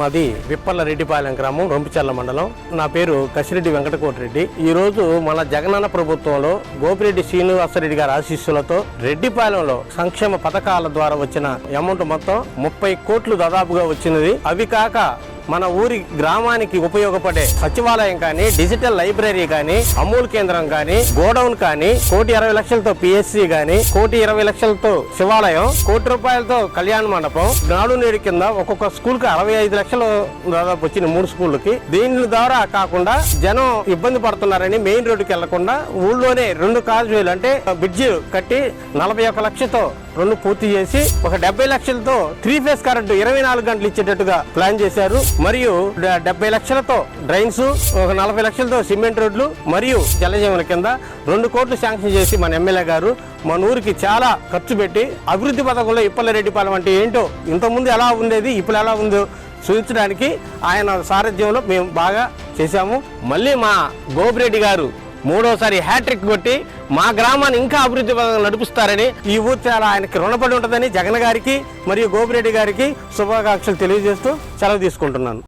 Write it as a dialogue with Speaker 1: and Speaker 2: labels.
Speaker 1: మాది విప్పల్ల రెడ్డిపాలెం గ్రామం రొంపిచర్ల మండలం. నా పేరు కసిరెడ్డి వెంకటకోటిరెడ్డి. ఈ రోజు మన జగనన్న ప్రభుత్వంలో గోపిరెడ్డి శ్రీనివాసరెడ్డి గారి ఆశీస్సులతో రెడ్డిపాలెంలో సంక్షేమ పథకాల ద్వారా వచ్చిన అమౌంట్ మొత్తం ముప్పై కోట్లు దాదాపుగా వచ్చినది. అవి కాక మన ఊరి గ్రామానికి ఉపయోగపడే సచివాలయం కానీ డిజిటల్ లైబ్రరీ కానీ అమూల్ కేంద్రం కానీ గోడౌన్ కానీ కోటి ఇరవై లక్షలతో పిఎస్సి కానీ కోటి ఇరవై లక్షలతో శివాలయం కోటి రూపాయలతో కళ్యాణ మండపం నాడు నేడు కింద ఒక్కొక్క స్కూల్కి అరవై ఐదు లక్షలు దాదాపు వచ్చిన మూడు స్కూళ్ళకి. దీని ద్వారా కాకుండా జనం ఇబ్బంది పడుతున్నారని మెయిన్ రోడ్డుకి వెళ్ళకుండా ఊళ్ళోనే రెండు కాలువలు అంటే బ్రిడ్జ్ కట్టి నలభై ఒక్క లక్షతో రెండు పూర్తి చేసి ఒక డెబ్బై లక్షలతో త్రీ ఫేస్ కరెంటు ఇరవై నాలుగు గంటలు ఇచ్చేటట్టుగా ప్లాన్ చేశారు. మరియు డెబ్బై లక్షలతో డ్రైన్స్ ఒక నలభై లక్షలతో సిమెంట్ రోడ్లు మరియు జలజీవన కింద రెండు కోట్లు శాంక్షన్ చేసి మన ఎమ్మెల్యే గారు మన ఊరికి చాలా ఖర్చు పెట్టి అభివృద్ధి పథకంలో ఇప్పలరెడ్డిపాలెం అంటే ఏంటో ఇంతకుముందు ఎలా ఉండేది ఇప్పుడు ఎలా ఉందో చూపించడానికి ఆయన సారథ్యంలో మేము బాగా చేశాము. మళ్ళీ మా గోపిరెడ్డి గారు మూడోసారి హ్యాట్రిక్ కొట్టి మా గ్రామాన్ని ఇంకా అభివృద్ధి పథకం నడిపిస్తారని ఈ ఊరు చాలా ఆయనకి రుణపడి ఉంటుందని జగన్ గారికి మరియు గోపిరెడ్డి గారికి శుభాకాంక్షలు తెలియజేస్తూ సెలవు తీసుకుంటున్నాను.